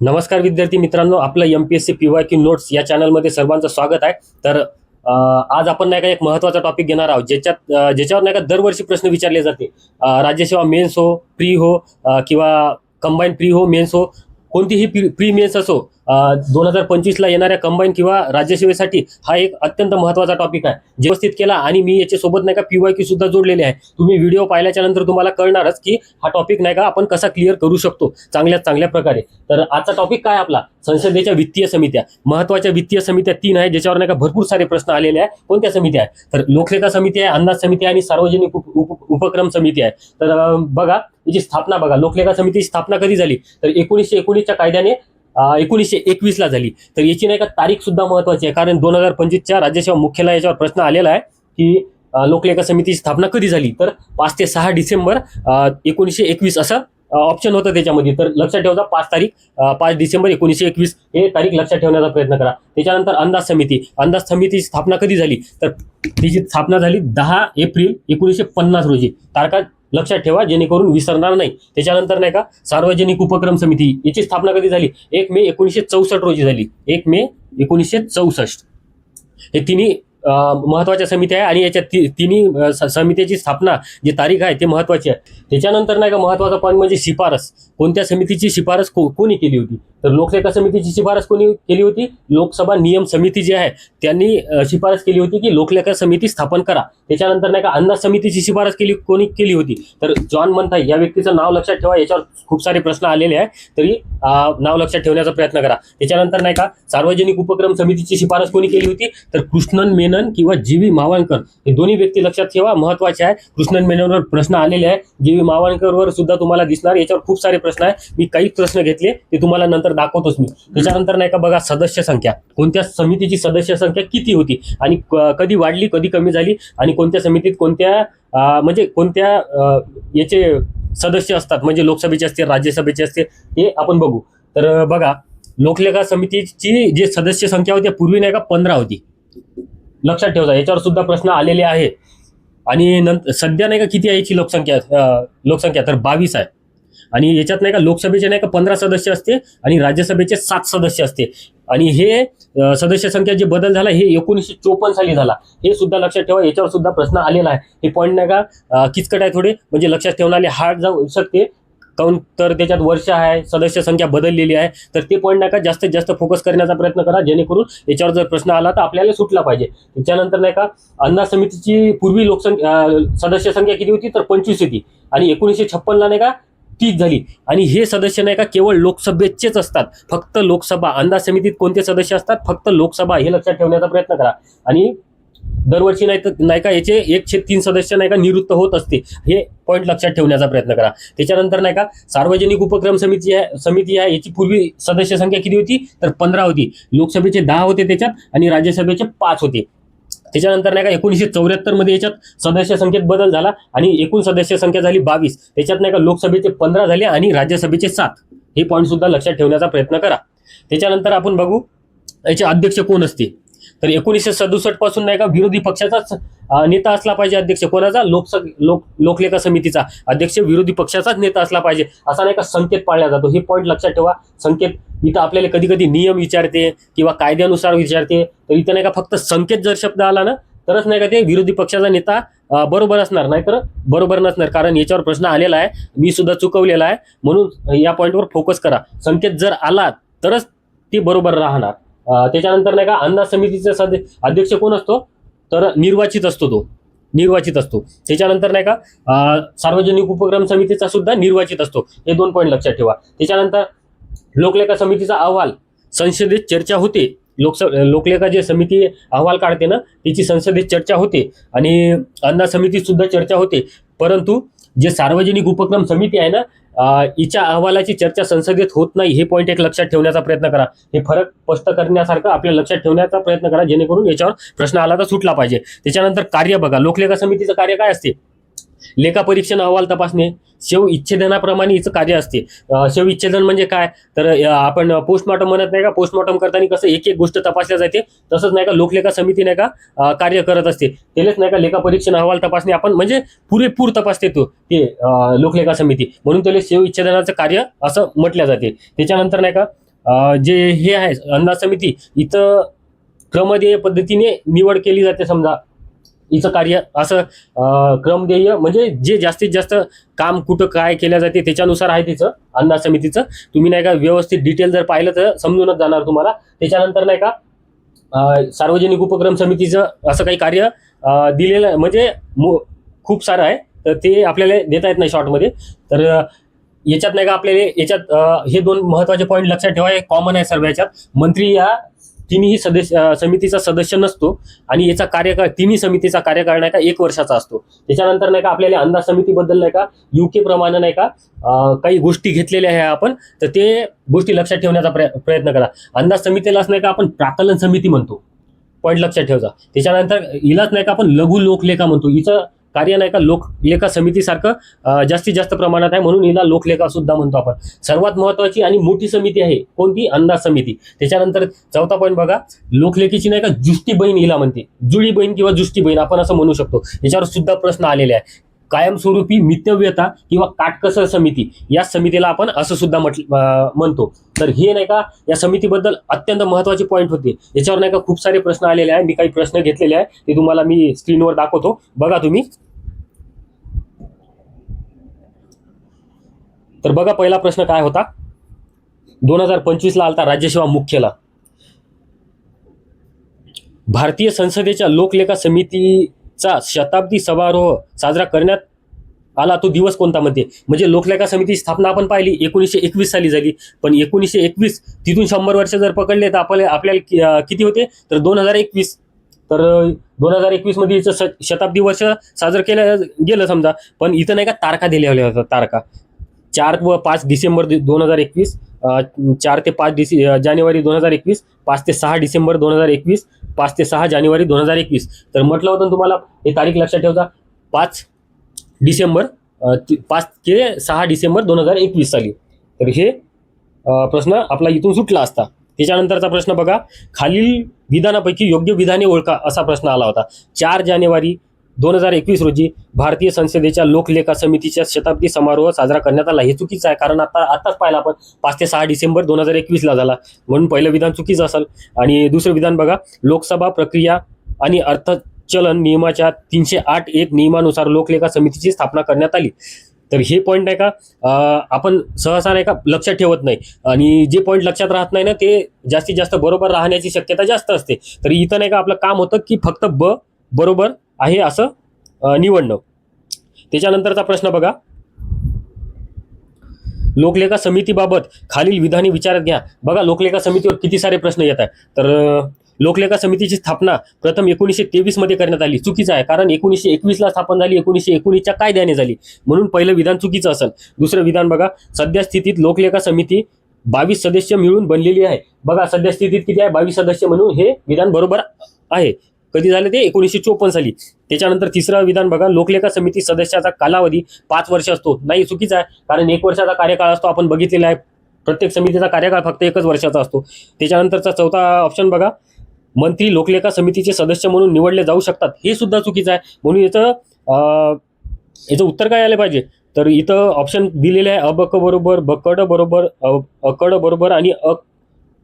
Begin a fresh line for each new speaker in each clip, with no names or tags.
नमस्कार विद्यार्थी मित्रांनो आपलं M P S C P Y Q notes या चॅनलमध्ये सर्वांचं स्वागत आहे. तर आज आपण नाही का एक महत्त्वाचा टॉपिक घेणार आहोत ज्याच्यात ज्याच्यावर नाही का दरवर्षी प्रश्न विचारले जाते. राज्यसेवा मेन्स हो प्री हो किंवा कंबाईन प्री हो मेन्स हो कोणतीही प्री प्री मेन्स असो दोन हजार पंचवीसला येणाऱ्या कंबाईन किंवा राज्यसेवेसाठी हा एक अत्यंत महत्त्वाचा टॉपिक आहे. व्यवस्थित केला आणि मी याच्यासोबत नाही का पी वाय क्यू सुद्धा जोडलेले आहे. तुम्ही व्हिडिओ पाहिल्याच्या नंतर तुम्हाला कळणारच की हा टॉपिक नाही का आपण कसा क्लिअर करू शकतो चांगल्यात चांगल्या प्रकारे. तर आजचा टॉपिक काय आपला? संसदेच्या वित्तीय समित्या. महत्त्वाच्या वित्तीय समित्या तीन आहे ज्याच्यावर नाही का भरपूर सारे प्रश्न आलेले आहे कोणत्या समित्या आहे तर लोकलेखा समिती आहे अंदाज समिती आहे आणि सार्वजनिक उप- उप- उपक्रम समिती आहे. तर बघा याची स्थापना बघा. लोकलेखा समितीची स्थापना कधी झाली? तर एकोणीसशे एकोणीसच्या कायद्याने एकोणीसशे एकवीस ला झाली. तर याची नाही का तारीख सुद्धा महत्वाची आहे. कारण दोन हजार पंचवीसच्या राज्यसेवा मुख्यालय याच्यावर प्रश्न आलेला आहे की लोकलेखा समितीची स्थापना कधी झाली? तर पाच ते सहा डिसेंबर एकोणीसशे एकवीस असं ऑप्शन होतं त्याच्यामध्ये. तर लक्षात ठेवता पाच तारीख पाच डिसेंबर एकोणीसशे एकवीस हे तारीख लक्षात ठेवण्याचा प्रयत्न करा. त्याच्यानंतर अंदाज समिती. अंदाज समितीची स्थापना कधी झाली? तर तिची स्थापना झाली दहा एप्रिल एकोणीसशे पन्नास रोजी. तारखा लक्षात ठेवा जेणेकरून विसरणार नाही. त्याच्यानंतर नाही का सार्वजनिक उपक्रम समिती याची स्थापना कधी झाली? एक मे एकोणीसशे चौसष्ट रोजी झाली. एक मे एकोणीसशे चौसष्ट. हे तिन्ही महत्त्वाच्या समित्या आहे आणि याच्या ति- तिन्ही समितीची स्थापना जी तारीख आहे ते महत्वाची आहे. त्याच्यानंतर नाही का महत्त्वाचा पॉईंट म्हणजे शिफारस. कोणत्या समितीची शिफारस को- कोणी केली होती? तर लोकलेखा समितीची शिफारस कोणी केली होती? लोकसभा नियम समिती जी आहे त्यांनी शिफारस केली होती की लोकलेखा समिती स्थापन करा. त्याच्यानंतर नाही का अंदाज समितीची शिफारस केली कोणी केली होती? तर जॉन म्हणताय या व्यक्तीचं नाव लक्षात ठेवा याच्यावर खूप सारे प्रश्न आलेले आहे तरी नाव लक्षात ठेवण्याचा प्रयत्न करा. त्याच्यानंतर नाही का सार्वजनिक उपक्रम समितीची शिफारस कोणी केली होती? तर कृष्णन मेनन किंवा जी व्ही मावळकर हे दोन्ही व्यक्ती लक्षात ठेवा महत्त्वाचे आहे. कृष्णन मेननवर प्रश्न आलेले आहे जी व्ही मावळकरवर सुद्धा तुम्हाला दिसणार. याच्यावर खूप सारे प्रश्न आहे मी काही प्रश्न घेतले ते तुम्हाला नंतर दाखवतोच मी. त्याच्यानंतर नाही का बघा सदस्य संख्या. कोणत्या समितीची सदस्य संख्या किती होती? आणि कधी वाढली कधी कमी झाली? आणि कोणत्या समितीत कोणत्या म्हणजे कोणत्या याचे सदस्य असतात म्हणजे लोकसभेचे असतील राज्यसभेचे असतील हे आपण बघू. तर बघा लोकलेखा समितीची जी सदस्य संख्या होती पूर्वी नाही का पंधरा होती. लक्षात ठेवा याच्यावर सुद्धा प्रश्न आलेले आहे आणि नंतर सध्या नाही का किती आहे याची लोकसंख्या लोकसंख्या? तर बावीस आहे. आणि याच्यात नाही का लोकसभेचे नाही का पंधरा सदस्य असते आणि राज्यसभेचे सात सदस्य असते. आणि हे सदस्य संख्या जे बदल झाला हे एकोणीसशे चोपन्न साली झाला. हे सुद्धा लक्षात ठेवा याच्यावर सुद्धा प्रश्न आलेला आहे. हे पॉईंट नाही का किचकट आहे थोडे म्हणजे लक्षात ठेवणारे हार्ड जाऊ शकते. काऊन तर त्याच्यात वर्ष आहे सदस्य संख्या बदललेली आहे. तर ते पॉईंट नाही का जास्तीत जास्त फोकस करण्याचा प्रयत्न करा जेणेकरून याच्यावर जर प्रश्न आला तर आपल्याला सुटला पाहिजे. त्याच्यानंतर नाही का अन्ना समितीची पूर्वी लोकसंख्या सदस्य संख्या किती होती? तर पंचवीस होती. आणि एकोणीसशे छप्पनला नाही का तीस झाली. आणि हे सदस्य नाही का केवळ लोकसभेचेच असतात. फक्त लोकसभा अंदाज समितीत कोणते सदस्य असतात? फक्त लोकसभा हे लक्षात ठेवण्याचा प्रयत्न करा. आणि दरवर्षी नाही तर नाही का याचे एकशे तीन सदस्य नाही का निवृत्त होत असते हे पॉईंट लक्षात ठेवण्याचा प्रयत्न करा. त्याच्यानंतर नाही का सार्वजनिक उपक्रम समिती आहे समिती आहे याची पूर्वी सदस्य संख्या किती होती? तर पंधरा होती. लोकसभेचे दहा होते त्याच्यात आणि राज्यसभेचे पाच होते. त्याच्यानंतर नाही का एकोणीसशे चौऱ्याहत्तरमध्ये याच्यात सदस्य संख्येत बदल झाला आणि एकूण सदस्य संख्या झाली बावीस. त्याच्यात नाही का लोकसभेचे पंधरा झाले आणि राज्यसभेचे सात. हे पॉईंट सुद्धा लक्षात ठेवण्याचा प्रयत्न करा. त्याच्यानंतर आपण बघू याचे अध्यक्ष कोण असते तर एकोणीसशे सदुसष्टपासून नाही का विरोधी पक्षाचाच नेता असला पाहिजे अध्यक्ष. कोणाचा? लोकसभा लोक लोकलेखा समितीचा. अध्यक्ष विरोधी पक्षाचाच नेता असला पाहिजे. असा नाही का संकेत पाळला जातो. हे पॉईंट लक्षात ठेवा. संकेत इथं आपल्याला कधी कधी नियम विचारते किंवा कायद्यानुसार विचारते. तर इथं नाही का फक्त संकेत जर शब्द आला ना तरच नाही का ते विरोधी पक्षाचा नेता बरोबर असणार. नाही तर बरोबर नसणार. कारण याच्यावर प्रश्न आलेला आहे. मी सुद्धा चुकवलेला आहे. म्हणून या पॉईंटवर फोकस करा. संकेत जर आला तरच ते बरोबर राहणार. त्याच्यानंतर नाही का अंदाज समितीचा सद अध्यक्ष कोण असतो? तर निर्वाचित असतो तो. निर्वाचित असतो. त्याच्यानंतर नाही का सार्वजनिक उपक्रम समितीचा सुद्धा निर्वाचित असतो. हे दोन पॉईंट लक्षात ठेवा. त्याच्यानंतर लोकलेखा समितीचा अहवाल. संसदेत चर्चा होते. लोकसभ लोकलेखा जे समिती अहवाल काढते ना त्याची संसदेत चर्चा होते. आणि अन्ना समितीत सुद्धा चर्चा होते. परंतु जे सार्वजनिक उपक्रम समिती आहे ना हिच्या अहवालाची चर्चा संसदेत होत नाही हे पॉईंट एक लक्षात ठेवण्याचा प्रयत्न करा. हे फरक स्पष्ट करण्यासारखं आपल्या लक्षात ठेवण्याचा प्रयत्न करा जेणेकरून याच्यावर प्रश्न आला तर सुटला पाहिजे. त्याच्यानंतर कार्य बघा. लोकलेखा समितीचं कार्य काय असते? लेखापरीक्षण अहवाल तपासणे शव इच्छेदनाप्रमाणे हिचं कार्य असते. शव इच्छेदन म्हणजे काय? तर आपण पोस्टमॉर्टम म्हणत नाही का? पोस्टमॉर्टम करताना कसं एक एक गोष्ट तपासल्या जाते. तसंच नाही का? लोकलेखा समिती नाही का? कार्य करत असते. त्यालाच नाही का? लेखापरीक्षण अहवाल तपासणे आपण म्हणजे पुरेपूर तपासते तो ते लोकलेखा समिती. म्हणून त्याला शव इच्छेदनाचं कार्य असं म्हटलं जाते. त्याच्यानंतर नाही का? जे हे आहे अंदाज समिती इथं क्रमदेय पद्धतीने निवड केली जाते समजा. हिचं कार्य असं क्रमध्येय म्हणजे जे जास्तीत जास्त काम कुठं काय केल्या जाते त्याच्यानुसार आहे तिचं अंदाज समितीचं. तुम्ही नाही का व्यवस्थित डिटेल जर पाहिलं तर समजूनच जाणार तुम्हाला. त्याच्यानंतर नाही का सार्वजनिक उपक्रम समितीचं असं काही कार्य दिलेलं म्हणजे मो- खूप सारं आहे. तर ते आपल्याला देता येत नाही शॉर्टमध्ये तर याच्यात नाही का आपल्याला याच्यात हे दोन महत्त्वाचे पॉईंट लक्षात ठेवा. हे कॉमन आहे सर्व याच्यात. मंत्री या तिन्ही सदस्य समितीचा सदस्य नसतो आणि याचा कार्यकाळ तिन्ही समितीचा कार्यकाळ नाही का एक वर्षाचा असतो. त्याच्यानंतर नाही का आपल्याला अंदाज समितीबद्दल नाही का युके प्रमाणे नाही का काही गोष्टी घेतलेल्या आहे आपण तर ते गोष्टी लक्षात ठेवण्याचा प्रयत्न करा. अंदाज समितीलाच नाही का आपण प्राकलन समिती म्हणतो. पॉईंट लक्षात ठेवजा. त्याच्यानंतर हिलाच नाही का आपण लघु लोकलेखा म्हणतो. हिचं कार्य नाही का लोकलेखा समितीसारखं जास्तीत जास्त प्रमाणात आहे म्हणून हिला लोकलेखा सुद्धा म्हणतो आपण. सर्वात महत्वाची आणि मोठी समिती आहे कोणती? अंदाज समिती. त्याच्यानंतर चौथा पॉईंट बघा लोकलेखीची नाही का जुष्टी बहीण हिला म्हणते. जुळी बहीण किंवा जुष्टी बहीण आपण असं म्हणू शकतो. याच्यावर सुद्धा प्रश्न आलेले आहे कायमस्वरूपी मितव्यता किंवा काटकसर समिती या समितीला आपण असं सुद्धा म्हटलं म्हणतो. तर हे नाही का या समितीबद्दल अत्यंत महत्त्वाचे पॉईंट होते. याच्यावर नाही का खूप सारे प्रश्न आलेले आहे. मी काही प्रश्न घेतलेले आहे. ते तुम्हाला मी स्क्रीनवर दाखवतो. बघा तुम्ही. तर बघा पहिला प्रश्न काय होता? दोन हजार पंचवीसला आलता राज्यसेवा मुख्यला. भारतीय संसदेच्या लोकलेखा समितीचा शताब्दी समारोह साजरा करण्यात आला तो दिवस कोणता मध्ये? म्हणजे लोकलेखा समितीची स्थापना आपण पाहिली एकोणीसशे एकवीस साली झाली. पण एकोणीसशे एकवीस तिथून शंभर वर्ष जर पकडले तर आपल्याला आपल्याला किती होते? तर दोन हजार एकवीस. तर दोन हजार एकवीसमध्ये हिचं शताब्दी वर्ष साजरं केलं गेलं समजा. पण इथं नाही का तारखा दिल्या होत्या तारखा. चार व पाच डिसेंबर दोन हजार एकवीस चार ते पाच डिसे जानेवारी दोन हजार एकवीस पाच ते सहा डिसेंबर दोन हजार एकवीस पाच ते सहा जानेवारी दोन हजार एकवीस. तर म्हटलं होतं तुम्हाला हे तारीख लक्षात ठेवता. पाच डिसेंबर पाच ते सहा डिसेंबर दोन हजार एकवीस साली. तर हे प्रश्न आपला इथून सुटला असता. त्याच्यानंतरचा प्रश्न बघा. खालील विधानापैकी योग्य विधाने ओळखा असा प्रश्न आला होता. चार जानेवारी दोन हजार एकवीस रोजी भारतीय संसदेच्या लोकलेखा समितीच्या शताब्दी समारोह साजरा करण्यात आला. हे चुकीचं आहे कारण आता आताच पाहिला आपण. पाच ते सहा डिसेंबर दोन हजार एकवीसला झाला. म्हणून पहिलं विधान चुकीचं असेल. आणि दुसरं विधान बघा. लोकसभा प्रक्रिया आणि चलन नियमाच्या तीनशे आठ एक नियमानुसार लोकलेखा समितीची स्थापना करण्यात आली. तर हे पॉईंट आहे का? आपण सहसा नाही का लक्षात ठेवत नाही. आणि जे पॉईंट लक्षात राहत नाही ना ते जास्तीत जास्त बरोबर राहण्याची शक्यता जास्त असते. तर इथं नाही का आपलं काम होतं की फक्त ब बरोबर आहे असं निवडणं. त्याच्यानंतरचा प्रश्न बघा. लोकलेखा समितीबाबत खालील विधाने विचारात घ्या. बघा लोकलेखा समितीवर किती सारे प्रश्न येत आहे तर लोकलेखा समितीची स्थापना प्रथम एकोणीसशे तेवीसमध्ये करण्यात आली. चुकीचं आहे कारण एकोणीसशे एकवीसला स्थापन झाली एकोणीसशे एकोणीसच्या कायद्याने झाली. म्हणून पहिलं विधान चुकीचं असेल. दुसरं विधान बघा सध्या स्थितीत लोकलेखा समिती बावीस सदस्य मिळून बनलेली आहे. बघा सध्या स्थितीत किती आहे? बावीस सदस्य म्हणून हे विधान बरोबर आहे. कधी झालं ते? एकोणीसशे चोपन्न साली. त्याच्यानंतर तिसरं विधान बघा लोकलेखा समिती सदस्याचा कालावधी पाच वर्ष असतो. नाही चुकीचा आहे कारण एक वर्षाचा कार्यकाळ असतो आपण बघितलेला आहे. प्रत्येक समितीचा कार्यकाळ फक्त एकच वर्षाचा असतो. त्याच्यानंतरचा चौथा ऑप्शन बघा मंत्री लोकलेखा समितीचे सदस्य म्हणून निवडले जाऊ शकतात हे सुद्धा चुकीचं आहे. म्हणून याचं याचं उत्तर काय आलं पाहिजे? तर इथं ऑप्शन दिलेले आहे अबक बरोबर बकड बरोबर अकड बरोबर आणि अ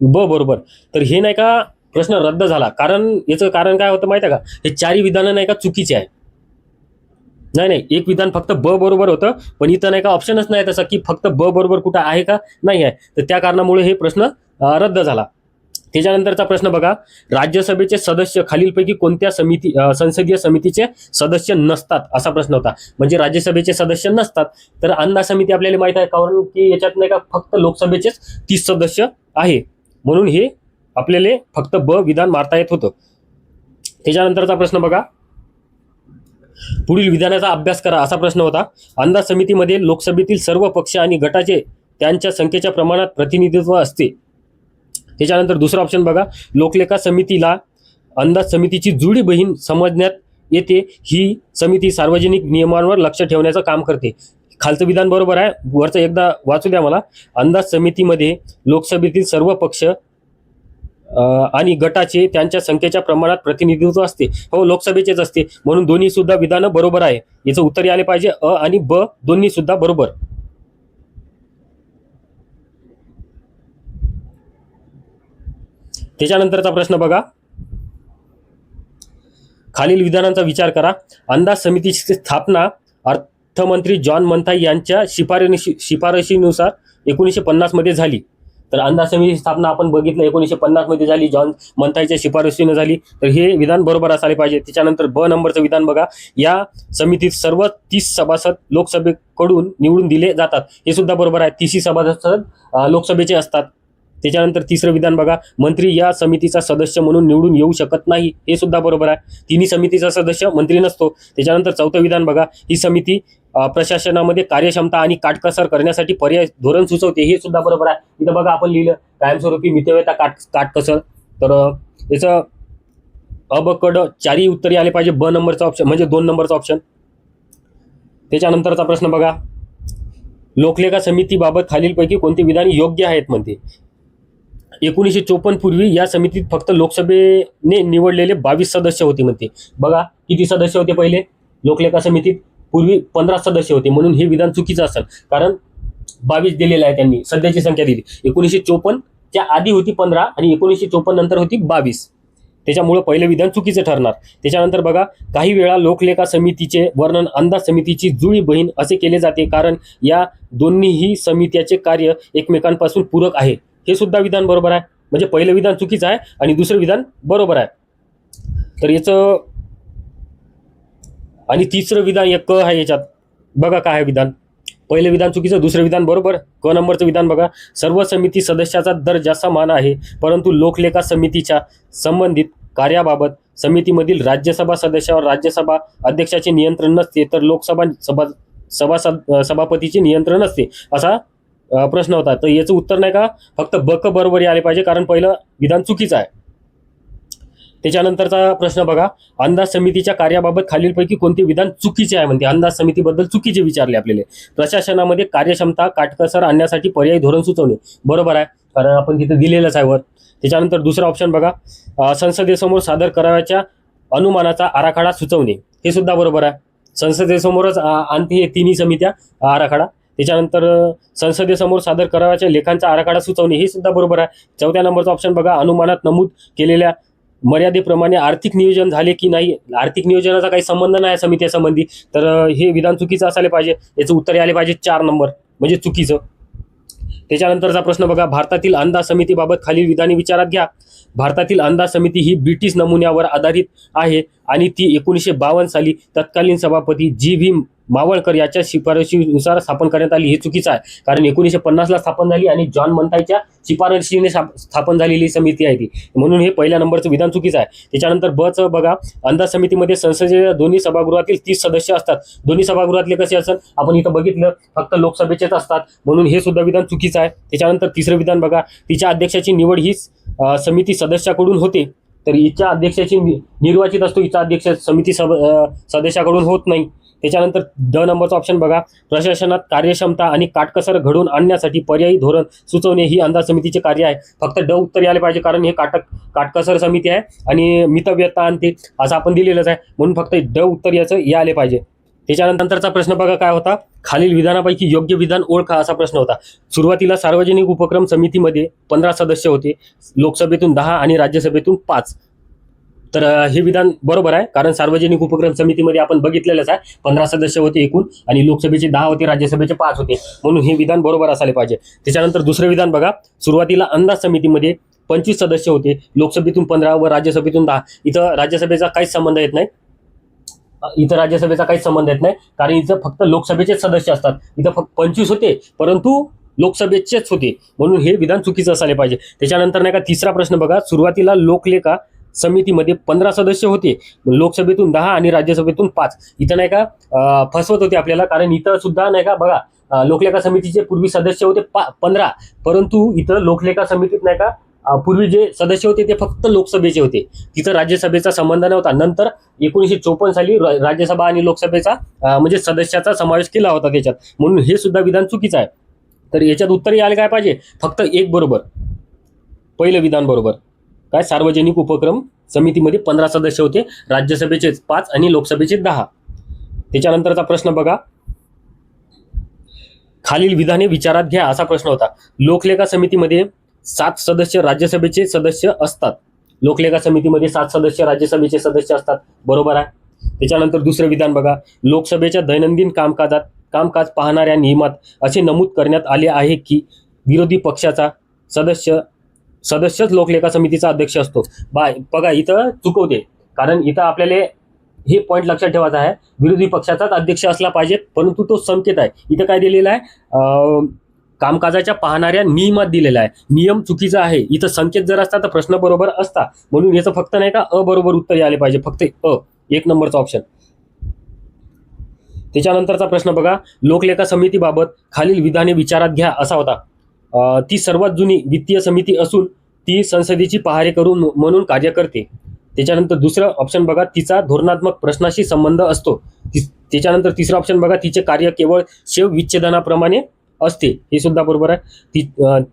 ब बरोबर. तर हे नाही का प्रश्न रद्द झाला? कारण याचं कारण काय होतं माहिती आहे का? हे चारही विधानं नाही का चुकीचे आहे. नाही नाही एक विधान फक्त ब बरोबर होतं पण इथं नाही का ऑप्शनच नाही तसं की फक्त ब बरोबर कुठं आहे का? नाही आहे. तर त्या कारणामुळे हे प्रश्न रद्द झाला. त्याच्यानंतरचा प्रश्न बघा. राज्यसभेचे सदस्य खालीलपैकी कोणत्या समिती संसदीय समितीचे सदस्य नसतात? असा प्रश्न होता. म्हणजे राज्यसभेचे सदस्य नसतात. तर अंदाज समिती आपल्याला माहीत आहे कारण की याच्यात नाही का फक्त लोकसभेचेच तीस सदस्य आहे. म्हणून हे आपल्याला फक्त ब विधान मारता येत होतं. त्याच्यानंतरचा प्रश्न बघा. पुढील विधानाचा अभ्यास करा असा प्रश्न होता. अंदाज समितीमध्ये लोकसभेतील सर्व पक्ष आणि गटाचे त्यांच्या संख्येच्या प्रमाणात प्रतिनिधित्व असते. त्याच्यानंतर दुसरा ऑप्शन बघा. लोकलेखा समितीला अंदाज समितीची जुळी बहीण समजण्यात येते. ही समिती सार्वजनिक नियमांवर लक्ष ठेवण्याचं काम करते. खालचं विधान बरोबर आहे. वरचं एकदा वाचू द्या मला. अंदाज समितीमध्ये लोकसभेतील सर्व पक्ष आणि गटाचे त्यांच्या संख्येच्या प्रमाणात प्रतिनिधित्व असते. हो लोकसभेचेच असते. म्हणून दोन्ही सुद्धा विधानं बरोबर आहे. याचं उत्तर आले पाहिजे. अ आणि ब दोन्ही सुद्धा बरोबर. त्याच्यानंतरचा प्रश्न बघा. खालील विधानांचा विचार करा. अंदाज समितीची स्थापना अर्थमंत्री जॉन मंथाई यांच्या शिफारशी शिफारशीनुसार एकोणीसशे पन्नासमध्ये झाली. तर अंदाज समितीची स्थापना आपण बघितलं एकोणीसशे पन्नासमध्ये झाली जॉन मंथाईच्या शिफारशीनं झाली. तर हे विधान बरोबर असायला पाहिजे. त्याच्यानंतर ब नंबरचं विधान बघा. या समितीत सर्व तीस सभासद लोकसभेकडून निवडून दिले जातात. हे सुद्धा बरोबर आहे. तीसही सभासद लोकसभेचे असतात. त्याच्यानंतर तिसरं विधान बघा मंत्री या समितीचा सदस्य म्हणून निवडून येऊ शकत नाही हे सुद्धा बरोबर आहे. तिन्ही समितीचा सदस्य मंत्री नसतो. त्याच्यानंतर चौथं विधान बघा ही समिती प्रशासनामध्ये कार्यक्षमता आणि काटकसर करण्यासाठी पर्याय धोरण सुचवते हे सुद्धा बरोबर आहे. इथं बघा आपण लिहिलं कायमस्वरूपी मितव्यता काट काटकसर. तर याचं अबकड चारही उत्तरे आले पाहिजे ब नंबरचा ऑप्शन म्हणजे दोन नंबरचा ऑप्शन त्याच्यानंतरचा प्रश्न बघा लोकलेखा समितीबाबत खालीलपैकी कोणते विधान योग्य आहेत म्हणते? एकोणीसशे चोपन्न पूर्वी या समितीत फक्त लोकसभेने निवडलेले बावीस सदस्य होते म्हणते. बघा किती सदस्य होते पहिले? लोकलेखा समितीत पूर्वी पंधरा सदस्य होते. म्हणून हे विधान चुकीचं असेल. कारण बावीस दिलेलं आहे त्यांनी सध्याची संख्या दिली. एकोणीसशे चोपन्नच्या आधी होती पंधरा आणि एकोणीसशे चोपन्न नंतर होती बावीस. त्याच्यामुळं पहिलं विधान चुकीचं ठरणार. त्याच्यानंतर बघा काही वेळा लोकलेखा समितीचे वर्णन अंदाज समितीची जुळी बहीण असे केले जाते. कारण या दोन्हीही समित्याचे कार्य एकमेकांपासून पूरक आहे. हे सुद्धा विधान बरोबर आहे. म्हणजे पहिलं विधान चुकीचं आहे आणि दुसरं विधान बरोबर आहे. तर याचं आणि तिसरं विधान एक क आहे याच्यात. बघा काय आहे विधान. पहिलं विधान चुकीचं दुसरं विधान बरोबर. क नंबरचं विधान बघा. सर्व समिती सदस्याचा दर्जा समान आहे परंतु लोकलेखा समितीच्या संबंधित कार्याबाबत समितीमधील राज्यसभा सदस्यावर राज्यसभा अध्यक्षाचे नियंत्रण नसते तर लोकसभा सभा सभासद सभापतीचे नियंत्रण असते असा प्रश्न होता. तर याचं उत्तर नाही का फक्त बक बरोबरी आले पाहिजे कारण पहिलं विधान चुकीचं आहे. त्याच्यानंतरचा प्रश्न बघा. अंदाज समितीच्या कार्याबाबत खालीलपैकी कोणते विधान चुकीचे आहे म्हणते. अंदाज समितीबद्दल चुकीचे विचारले आपल्याला. प्रशासनामध्ये कार्यक्षमता काटकसर आणण्यासाठी पर्यायी धोरण सुचवणे. बरोबर आहे. कारण आपण तिथे दिलेलंच आहे वर त्याच्यानंतर दुसरा ऑप्शन बघा. संसदेसमोर सादर करावयाच्या अनुमानाचा आराखडा सुचवणे. हे सुद्धा बरोबर आहे. संसदेसमोरच आणते हे तिन्ही समित्या आराखडा. त्याच्यानंतर संसदेसमोर सादर करावयाच्या लेखांचा आराखडा सुचवणे हे सुद्धा बरोबर आहे. चौथ्या नंबरचा ऑप्शन बघा अनुमानात नमूद केलेल्या मर्यादेप्रमाणे आर्थिक नियोजन झाले की नाही? आर्थिक नियोजनाचा काही संबंध नाही समितीसंबंधी तर हे विधान चुकीचं असायला पाहिजे. याचं उत्तर आले पाहिजे चार नंबर म्हणजे चुकीचं. त्याच्यानंतरचा प्रश्न बघा भारतातील अंदाज समितीबाबत खालील विधाने विचारात घ्या. भारतातील अंदाज समिती ही ब्रिटिश नमुन्यावर आधारित आहे. आणि ती एकोणीसशे बावन्न साली तत्कालीन सभापती जी व्ही मावळकर याच्या शिफारशीनुसार स्थापन करण्यात आली. हे चुकीचं आहे. कारण एकोणीसशे पन्नासला स्थापन झाली आणि जॉन मंथाईच्या शिफारशीने स्थापन झालेली समिती आहे ती. म्हणून हे पहिल्या नंबरचं विधान चुकीचं आहे. त्याच्यानंतर बचं बघा अंदाज समितीमध्ये संसदेच्या दोन्ही सभागृहातील तीस सदस्य असतात. दोन्ही सभागृहातले कसे असतात? आपण इथं बघितलं फक्त लोकसभेचेच असतात. म्हणून हे सुद्धा विधान चुकीचं आहे. त्याच्यानंतर तिसरं विधान बघा तिच्या अध्यक्षाची निवड ही समिती सदस्याकडून होते. तर हिच्या अध्यक्षाची नि- निर्वाचित असतो. हिचा अध्यक्ष समिती सब सदस्याकडून होत नाही. त्याच्यानंतर ड नंबरचा ऑप्शन बघा. प्रशासनात कार्यक्षमता आणि काटकसर घडवून आणण्यासाठी पर्यायी धोरण सुचवणे ही अंदाज समितीचे कार्य आहे. फक्त ड उत्तर यायला पाहिजे कारण हे काटक काटकसर समिती आहे आणि मितव्यता आणते असं आपण दिलेलंच आहे. म्हणून फक्त ड उत्तर याचं हे आले पाहिजे. त्याच्यानंतरचा प्रश्न बघा काय होता? खालील विधानापैकी योग्य विधान ओळखा असा प्रश्न होता. सुरुवातीला सार्वजनिक उपक्रम समितीमध्ये पंधरा सदस्य होते. लोकसभेतून दहा आणि राज्यसभेतून पाच. तर हे विधान बरोबर आहे कारण सार्वजनिक उपक्रम समितीमध्ये आपण बघितलेलंच आहे. पंधरा सदस्य होते एकूण आणि लोकसभेचे दहा होते राज्यसभेचे पाच होते. म्हणून हे विधान बरोबर असायला पाहिजे. त्याच्यानंतर दुसरं विधान बघा. सुरुवातीला अंदाज समितीमध्ये पंचवीस सदस्य होते. लोकसभेतून पंधरा व राज्यसभेतून दहा. इथं राज्यसभेचा काहीच संबंध येत नाही. इथं राज्यसभेचा काहीच संबंध येत नाही. कारण इथं फक्त लोकसभेचेच सदस्य असतात. इथं फक्त पंचवीस होते परंतु लोकसभेचेच होते. म्हणून हे विधान चुकीचं असायला पाहिजे. त्याच्यानंतर नाही का तिसरा प्रश्न बघा. सुरुवातीला लोकलेखा समितीमध्ये पंधरा सदस्य होते. लोकसभेतून दहा आणि राज्यसभेतून पाच. इथं नाही का फसवत होते आपल्याला. कारण इथं सुद्धा नाही का बघा लोकलेखा समितीचे पूर्वी सदस्य होते पा पंधरा. परंतु इथं लोकलेखा समितीत नाही का पूर्वी जे सदस्य होते ते फक्त लोकसभेचे होते. तिथं राज्यसभेचा संबंध नव्हता. नंतर एकोणीसशे चोपन्न साली राज्यसभा आणि लोकसभेचा म्हणजे सदस्याचा समावेश केला होता त्याच्यात. म्हणून हे सुद्धा विधान चुकीचं आहे. तर याच्यात उत्तर यायला काय पाहिजे? फक्त एक बरोबर. पहिलं विधान बरोबर. काय? सार्वजनिक उपक्रम समितीमध्ये पंधरा सदस्य होते. राज्यसभेचेच पाच आणि लोकसभेचे दहा. त्याच्यानंतरचा प्रश्न बघा. खालील विधाने विचारात घ्या असा प्रश्न होता. लोकलेखा समितीमध्ये सात सदस्य राज्यसभेचे सदस्य असतात. लोकलेखा समितीमध्ये सात सदस्य राज्यसभेचे सदस्य असतात. बरोबर आहे? त्याच्यानंतर दुसरं विधान बघा. लोकसभेच्या दैनंदिन कामकाजात कामकाज पाहणाऱ्या नियमात असे नमूद करण्यात आले आहे की विरोधी पक्षाचा सदस्य सदस्यच लोकलेखा समितीचा अध्यक्ष असतो. बा बघा इथं चुकवते. कारण इथं आपल्याला हे पॉईंट लक्षात ठेवायचा आहे. विरोधी पक्षाचाच अध्यक्ष असला पाहिजे परंतु तो संकेत आहे. इथं काय दिलेला आहे? कामकाजाच्या पाहणाऱ्या नियमात दिलेला आहे. नियम चुकीचा आहे. इथं संकेत जर असता तर प्रश्न बरोबर असता. म्हणून याचं फक्त नाही का अ बरोबर उत्तर यायला पाहिजे. फक्त अ एक नंबरचा ऑप्शन त्याच्यानंतरचा प्रश्न बघा. लोकलेखा समितीबाबत खालील विधाने विचारात घ्या असा होता. ती सर्वात जुनी वित्तीय समिती असून ती संसदेची पहारे करून म्हणून कार्य करते. त्याच्यानंतर दुसरं ऑप्शन बघा. तिचा धोरणात्मक प्रश्नाशी संबंध असतो. त्याच्यानंतर तिसरं ऑप्शन बघा. तिचे कार्य केवळ शेव विच्छेदनाप्रमाणे असते हे सुद्धा बरोबर आहे. ती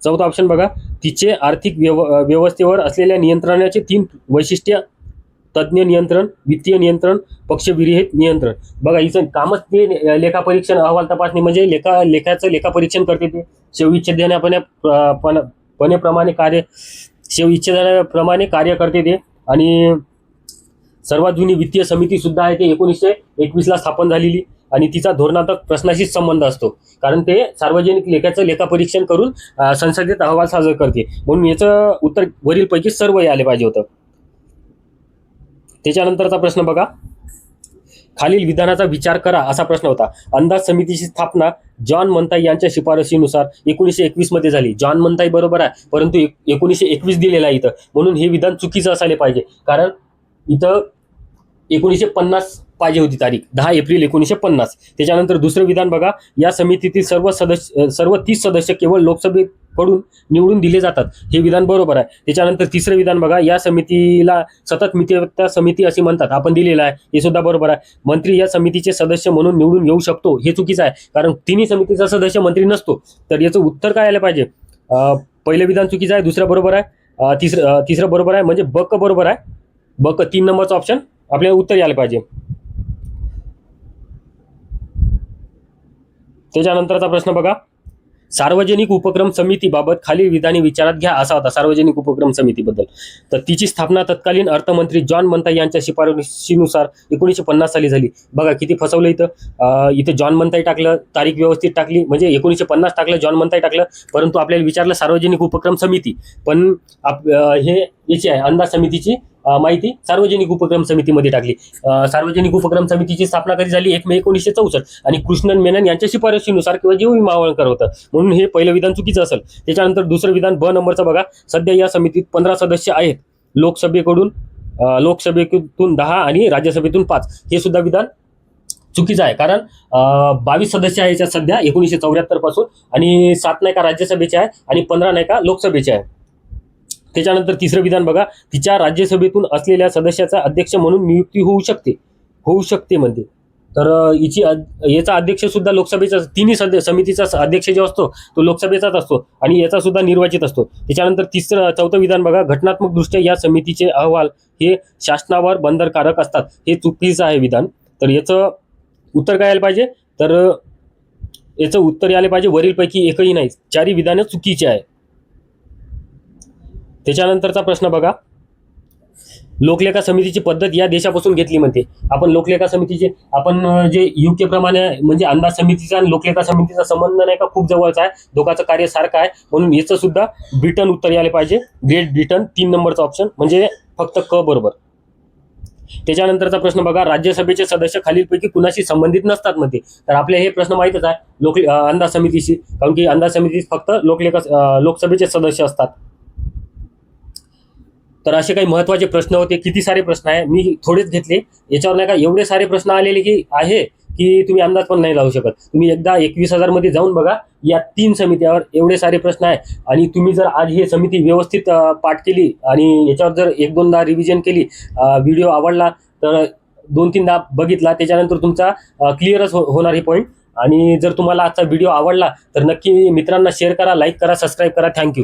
चौथा ऑप्शन बघा. तिचे आर्थिक व्यव व्यवस्थेवर असलेल्या नियंत्रणाचे तीन वैशिष्ट्य. तज्ज्ञ नियंत्रण वित्तीय नियंत्रण पक्षविरहित नियंत्रण. बघा हिचं कामच ते लेखापरीक्षण अहवाल तपासणी म्हणजे लेखा लेखाचं लेखापरीक्षण करते ते. शेव विच्छेदनापणे पणेप्रमाणे कार्य शेव विच्छेदनाप्रमाणे कार्य करते ते. आणि सर्वात जुनी वित्तीय समिती सुद्धा आहे ते एकोणीसशे एकवीसला स्थापन झालेली. आणि तिचा धोरणात्मक प्रश्नाशीच संबंध असतो. कारण ते सार्वजनिक लेखाचं लेखापरीक्षण करून संसदेत अहवाल सादर करते. म्हणून याचं उत्तर वरीलपैकी सर्व आले पाहिजे होतं. त्याच्यानंतरचा प्रश्न बघा. खालील विधानाचा विचार करा असा प्रश्न होता. अंदाज समितीची स्थापना जॉन मंताई यांच्या शिफारशीनुसार एकोणीसशे एकवीसमध्ये झाली. जॉन मंताई बरोबर आहे परंतु एकोणीसशे एकवीस दिलेला आहे इथं. म्हणून हे विधान चुकीचं असायला पाहिजे. कारण इथं एकोणीसशे पन्नास पाहिजे होती तारीख. दहा एप्रिल एकोणीसशे पन्नास. त्याच्यानंतर दुसरं विधान बघा या समितीतील सर्व सदस्य सर्व तीस सदस्य केवळ लोकसभेकडून निवडून दिले जातात. हे विधान बरोबर आहे. त्याच्यानंतर तिसरं विधान बघा या समितीला सतत मित्रता समिती असे म्हणतात. आपण दिलेलं आहे. हे सुद्धा बरोबर आहे. मंत्री या समितीचे सदस्य म्हणून निवडून येऊ शकतो. हे चुकीचं आहे. कारण तिन्ही समितीचा सदस्य मंत्री नसतो. तर याचं उत्तर काय आलं पाहिजे? पहिलं विधान चुकीचं आहे. दुसरं बरोबर आहे. तिसरं तिसरं बरोबर आहे. म्हणजे बक बरोबर आहे. बक तीन नंबरचं ऑप्शन आपल्याला उत्तर यायला पाहिजे. त्याच्यानंतरचा प्रश्न बघा. सार्वजनिक उपक्रम समितीबाबत खालील विधाने विचारात घ्या असा होता सार्वजनिक उपक्रम समितीबद्दल. तर तिची स्थापना तत्कालीन अर्थमंत्री जॉन मंता यांच्या शिफारशीनुसार एकोणीसशे पन्नास साली झाली. बघा किती फसवलं इथं. इथे इथं जॉन मंताई टाकलं तारीख व्यवस्थित टाकली म्हणजे एकोणीसशे पन्नास टाकलं जॉन मंताई टाकलं परंतु आपल्याला विचारलं सार्वजनिक उपक्रम समिती. पण आप हे याची आहे अंदाज समितीची माहिती सार्वजनिक उपक्रम समितीमध्ये टाकली. सार्वजनिक उपक्रम समितीची स्थापना कधी झाली एक मे एकोणीसशे चौसष्ट आणि कृष्णन मेनन यांच्या शिफारशीनुसार किंवा जीव मावळकर होतं. म्हणून हे पहिलं विधान चुकीचं असेल. त्याच्यानंतर दुसरं विधान ब नंबरचं बघा. सध्या या समितीत पंधरा सदस्य आहेत. लोकसभेकडून लोकसभेतून दहा आणि राज्यसभेतून पाच. हे सुद्धा विधान चुकीचं आहे. कारण बावीस सदस्य आहे याच्यात सध्या एकोणीसशे चौऱ्याहत्तरपासून आणि सात नाही का राज्यसभेचे आहे आणि पंधरा नाही का लोकसभेचे आहे त्याच्यानंतर तिसरं विधान बघा तिच्या राज्यसभेतून असलेल्या सदस्याचा अध्यक्ष म्हणून नियुक्ती होऊ शकते. होऊ शकते म्हणजे तर हिची याचा अध्यक्ष सुद्धा लोकसभेचा तिन्ही सद समितीचा अध्यक्ष जो असतो तो लोकसभेचाच असतो आणि याचा सुद्धा निर्वाचित असतो. त्याच्यानंतर तिसरं चौथं विधान बघा घटनात्मक दृष्ट्या या समितीचे अहवाल हे शासनावर बंधनकारक असतात. हे चुकीचं आहे विधान. तर याचं उत्तर काय यायला पाहिजे? तर याचं उत्तर यायला पाहिजे वरीलपैकी एकही नाही. चारही विधानं चुकीची आहे. त्याच्यानंतरचा प्रश्न बघा. लोकलेखा समितीची पद्धत या देशापासून घेतली म्हणते. आपण लोकलेखा समितीचे आपण जे युके प्रमाणे म्हणजे अंदाज समितीचा आणि लोकलेखा समितीचा संबंध नाही का? खूप जवळचा आहे. दोघांचं कार्य सारखं आहे. म्हणून याचं सुद्धा ब्रिटन उत्तर यायला पाहिजे. ग्रेट ब्रिटन तीन नंबरचा ऑप्शन म्हणजे फक्त क बरोबर. त्याच्यानंतरचा प्रश्न बघा. राज्यसभेचे सदस्य खालीलपैकी कुणाशी संबंधित नसतात मध्ये तर आपले हे प्रश्न माहीतच आहे. लोक अंदाज समितीशी. कारण की अंदाज समितीत फक्त लोकलेखा लोकसभेचे सदस्य असतात. तर असे काही महत्त्वाचे प्रश्न होते. किती सारे प्रश्न आहे? मी थोडेच घेतले. याच्यावर नाही का एवढे सारे प्रश्न आलेले की आहे की तुम्ही अंदाज पण नाही लावू शकत. तुम्ही एकदा एकवीस हजारमध्ये जाऊन बघा या तीन समित्यावर एवढे सारे प्रश्न आहे. आणि तुम्ही जर आज ही समिती व्यवस्थित पाठ केली आणि याच्यावर जर एक दोनदा रिव्हिजन केली व्हिडिओ आवडला तर दोन तीनदा बघितला त्याच्यानंतर तुमचा क्लिअरच हो होणार हे पॉईंट आणि जर तुम्हाला आजचा व्हिडिओ आवडला तर नक्की मित्रांना शेअर करा लाईक करा सबस्क्राईब करा. थँक्यू